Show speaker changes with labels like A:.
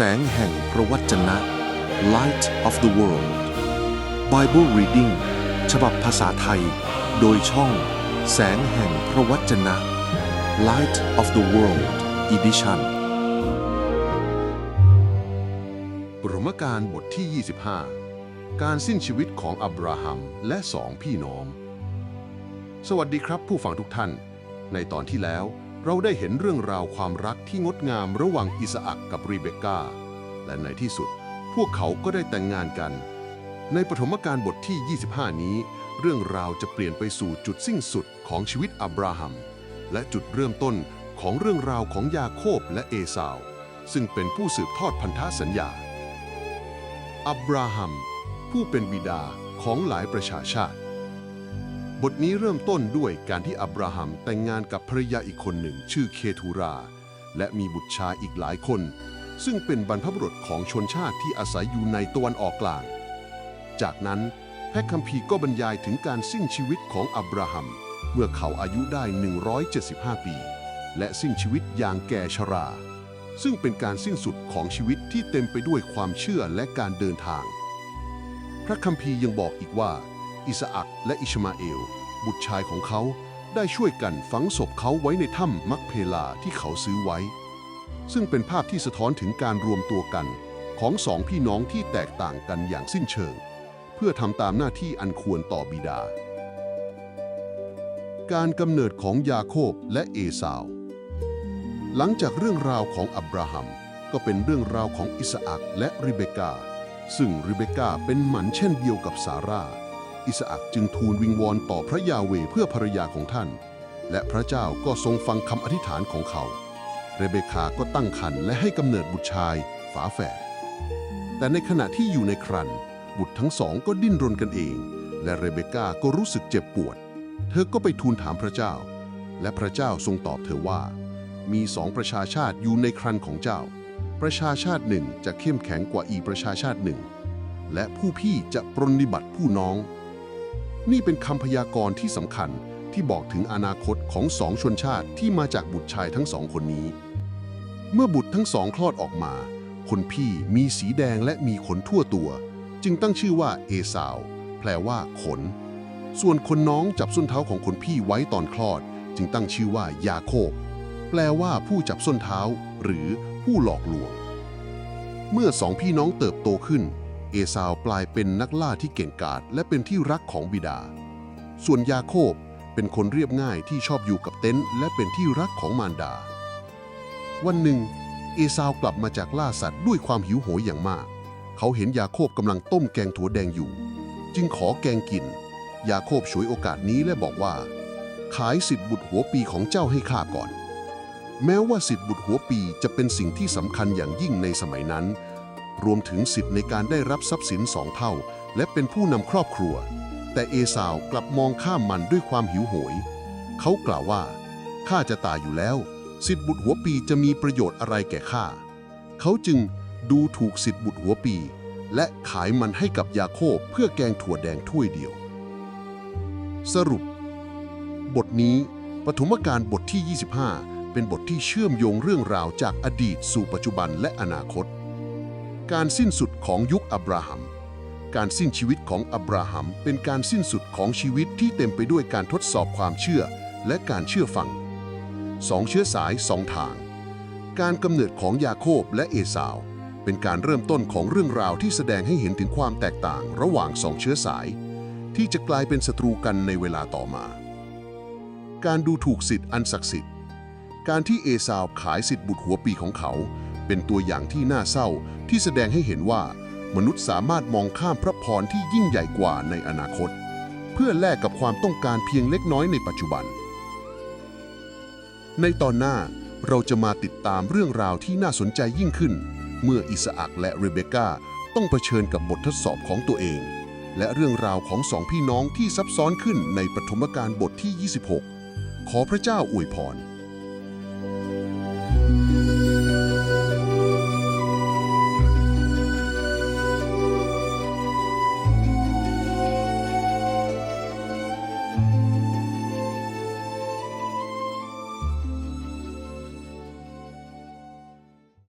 A: แสงแห่งพระวจนะ Light of the World Bible Reading ฉบับภาษาไทย โดยช่อง แสงแห่งพระวจนะ Light of the World Edition
B: ปรมการบทที่ 25 การสิ้นชีวิตของอับราฮัมและสองพี่น้อง สวัสดีครับผู้ฟังทุกท่าน ในตอนที่แล้ว เราได้เห็นเรื่องราวความรักที่งดงามระหว่างอิสอักกับรีเบคก้า และในที่สุด พวกเขาก็ได้แต่งงานกัน ในปฐมกาลบทที่ 25 นี้ เรื่องราวจะเปลี่ยนไปสู่จุดสิ้นสุดของชีวิตอับราฮัม และจุดเริ่มต้นของเรื่องราวของยาโคบและเอสาว ซึ่งเป็นผู้สืบทอดพันธสัญญา อับราฮัม ผู้เป็นบิดาของหลายประชาชาติ บทนี้เริ่มต้นด้วยการที่อับราฮัมแต่งงานกับภรรยาอีกคนหนึ่งชื่อเคทูรา และมีบุตรชายอีกหลายคน ซึ่งเป็นบรรพบุรุษของชนชาติที่อาศัยอยู่ในตะวันออกกลาง จากนั้นพระคัมภีร์ก็บรรยายถึงการสิ้นชีวิตของอับราฮัม เมื่อเขาอายุได้ 175 ปี และสิ้นชีวิตอย่างแก่ชรา ซึ่งเป็นการสิ้นสุดของชีวิตที่เต็มไปด้วยความเชื่อและการเดินทาง พระคัมภีร์ยังบอกอีกว่า อิสอักและอิชมาเอล บุตรชายของเขาได้ช่วยกันฝังศพเขาไว้ในถ้ำมักเพลาที่เขาซื้อไว้ ซึ่งเป็นภาพที่สะท้อนถึงการรวมตัวกันของสองพี่น้องที่แตกต่างกันอย่างสิ้นเชิง เพื่อทำตามหน้าที่อันควรต่อบิดา การกำเนิดของยาโคบและเอสาว หลังจากเรื่องราวของอับราฮัม ก็เป็นเรื่องราวของอิสอักและริเบกา ซึ่งริเบกาเป็นหมันเช่นเดียวกับซาร่า อิสอักจึงทูลวิงวอนต่อพระยาเวเพื่อภรรยาของท่าน และพระเจ้าก็ทรงฟังคำอธิษฐานของเขา เรเบคาก็ตั้งครรภ์และให้กำเนิดบุตรชาย ฝาแฝด แต่ในขณะที่อยู่ในครรภ์บุตรทั้งสองก็ดิ้นรนกันเอง และเรเบคาก็รู้สึกเจ็บปวด เธอก็ไปทูลถามพระเจ้า และพระเจ้าทรงตอบเธอว่า มีสองประชาชาติอยู่ในครันของเจ้า ประชาชาติหนึ่งจะเข้มแข็งกว่าอีกประชาชาติหนึ่งและผู้พี่จะปรนนิบัติผู้น้อง นี่เป็นคำพยากรณ์ที่สำคัญที่บอกถึงอนาคตของสองชนชาติที่มาจากบุตรชายทั้งสองคนนี้ เมื่อบุตรทั้งสองคลอดออกมา คนพี่มีสีแดงและมีขนทั่วตัว จึงตั้งชื่อว่าเอสาว แปลว่าขน ส่วนคนน้องจับส้นเท้าของคนพี่ไว้ตอนคลอด จึงตั้งชื่อว่ายาโคบ แปลว่าผู้จับส้นเท้า หรือผู้หลอกลวง เมื่อสองพี่น้องเติบโตขึ้น เอสาวกลายเป็นนักล่าที่เก่งกาจและเป็นที่รักของบิดา ส่วนยาโคบเป็นคนเรียบง่ายที่ชอบอยู่กับเต็นท์และเป็นที่รักของมารดา วันหนึ่ง เอสาวกลับมาจากล่าสัตว์ด้วยความหิวโหยอย่างมาก เขาเห็นยาโคบกำลังต้มแกงถั่วแดงอยู่ จึงขอแกงกิน ยาโคบฉวยโอกาสนี้และบอกว่า ขายสิทธิ์บุตรหัวปีของเจ้าให้ข้าก่อน แม้ว่าสิทธิ์บุตรหัวปีจะเป็นสิ่งที่สำคัญอย่างยิ่งในสมัยนั้น รวมถึงสิทธิ์ในการได้รับทรัพย์สินสองเท่า และเป็นผู้นำครอบครัว แต่เอสาวกลับมองข้ามมันด้วยความหิวโหย เขากล่าวว่าข้าจะตายอยู่แล้ว สิทธิ์บุตรหัวปีจะมีประโยชน์อะไรแก่ข้าเขาจึงดูถูกสิทธิ์บุตรหัวปี และขายมันให้กับยาโคบเพื่อแกงถั่วแดงถ้วยเดียว สรุป บทนี้ปฐมกาลบทที่ 25 เป็นบทที่เชื่อมโยงเรื่องราวจากอดีตสู่ปัจจุบันและอนาคต การสิ้นสุดของยุคอับราฮัม การสิ้นชีวิตของอับราฮัมเป็นการสิ้นสุดของชีวิตที่เต็มไปด้วยการทดสอบความเชื่อและการเชื่อฟังสองเชื้อสายสองทาง การกำเนิดของยาโคบและเอสาว เป็นการเริ่มต้นของเรื่องราวที่แสดงให้เห็นถึงความแตกต่างระหว่างสองเชื้อสาย ที่จะกลายเป็นศัตรูกันในเวลาต่อมา การดูถูกสิทธิ์อันศักดิ์สิทธิ์ การที่เอสาวขายสิทธิ์บุตรหัวปีของเขา เป็นตัวอย่างที่น่าเศร้าที่แสดงให้เห็นว่า มนุษย์สามารถมองข้ามพระพรที่ยิ่งใหญ่กว่าในอนาคต เพื่อแลกกับความต้องการเพียงเล็กน้อยในปัจจุบัน ในตอนหน้าเราจะมาติดตามเรื่องราวที่น่าสนใจยิ่งขึ้น เมื่ออิสอักและเรเบคก้าต้องเผชิญกับบททดสอบของตัวเอง และเรื่องราวของสองพี่น้องที่ซับซ้อนขึ้นในปฐมกาลบทที่ 26 ขอพระเจ้าอวยพร